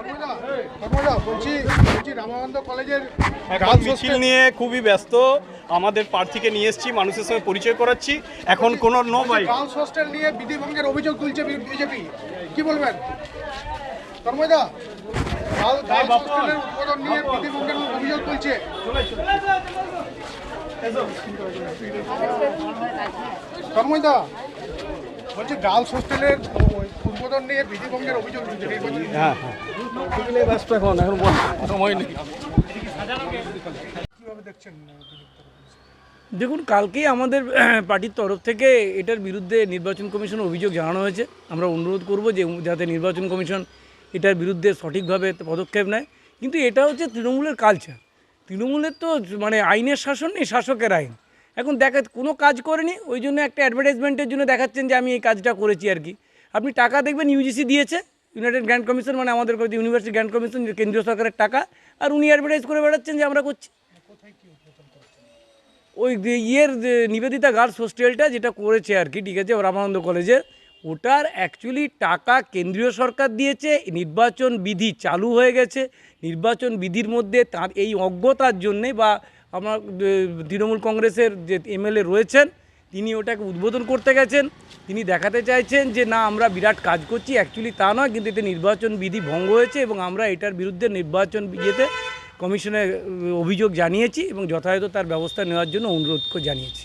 এখন গার্লস মিছিল নিয়ে খুবই ব্যস্ত। আমাদের প্রার্থীকে নিয়ে এসেছি মানুষের সঙ্গে পরিচয় করাচ্ছি। এখন কোনো নো বাইক গার্লস হোস্টেল নিয়ে বিধিভঙ্গের অভিযোগ তুলছে বিজেপি। কি বলবেন? গার্লস হোস্টেলের উদ্বোধন নিয়ে বিধিভঙ্গের অভিযোগ তুলছে। ধর্মদা বলছি গার্লস হোস্টেলের উদ্বোধন নিয়ে বিধিভঙ্গের অভিযোগ হ্যাঁ হ্যাঁ। ব্যস্ত এখন এখন সময় নেই। দেখছেন দেখুন কালকেই আমাদের পার্টির তরফ থেকে এটার বিরুদ্ধে নির্বাচন কমিশন অভিযোগ জানানো হয়েছে। আমরা অনুরোধ করব যে যাতে নির্বাচন কমিশন এটার বিরুদ্ধে সঠিকভাবে পদক্ষেপ নেয়। কিন্তু এটা হচ্ছে তৃণমূলের কালচার তৃণমূলের তো মানে আইনের শাসন নেই শাসকের আইন। এখন দেখা, কোনো কাজ করেনি, ওই জন্য একটা অ্যাডভার্টাইজমেন্টের জন্য দেখাচ্ছেন যে আমি এই কাজটা করেছি আর কি। আপনি টাকা দেখবেন ইউজিসি দিয়েছে ইউনাইটেড গ্র্যান্ড কমিশন মানে আমাদের ইউনিভার্সিটি গ্র্যান্ড কমিশন কেন্দ্রীয় সরকারের টাকা, আর উনি অ্যাডভার্টাইজ করে বেড়াচ্ছেন যে আমরা করছি। ওই ইয়ের নিবেদিতা গার্লস হোস্টেলটা যেটা করেছে আর কি, ঠিক আছে, রামানন্দ কলেজে ওটার অ্যাকচুয়ালি টাকা কেন্দ্রীয় সরকার দিয়েছে, নির্বাচন বিধি চালু হয়ে গেছে, নির্বাচন বিধির মধ্যে তার এই অজ্ঞতার জন্যে বা আমার তৃণমূল কংগ্রেসের যে এমএলএ রয়েছেন, তিনি ওটাকে উদ্বোধন করতে গেছেন। তিনি দেখাতে চাইছেন যে, না, আমরা বিরাট কাজ করছি অ্যাকচুয়ালি তা নয়, কিন্তু এতে নির্বাচন বিধি ভঙ্গ হয়েছে এবং আমরা এটার বিরুদ্ধে নির্বাচন ইয়েতে কমিশনে অভিযোগ জানিয়েছি এবং যথাযথ তার ব্যবস্থা নেওয়ার জন্য অনুরোধ জানিয়েছি।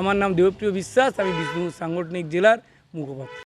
আমার নাম দেবপ্রিয় বিশ্বাস, আমি বিষ্ণু সাংগঠনিক জেলার মুখপাত্র।